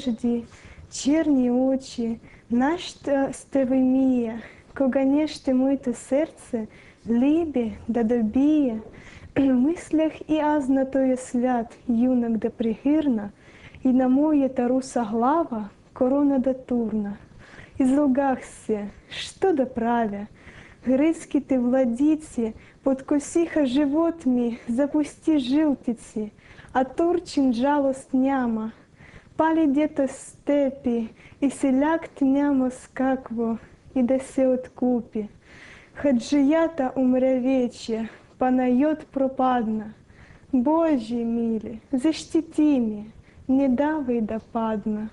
одежді, черні очі, наш та стевиміє, коганеш ти мойте серце, лібі да добіє, в мислях і азна тоє свят, юнак да пригирна, і на моє таруса глава корона да турна. Излгахся, что да правя, Грецкий ты владиці, подкосиха живот ми, запусти жилтиці, а Турчин жалость няма. Пали где-то степи, и селяк тнямо скакво, и да се откупи. Хаджията умре вече, панайот пропадна. Божі милі, защити me, не давай да падна.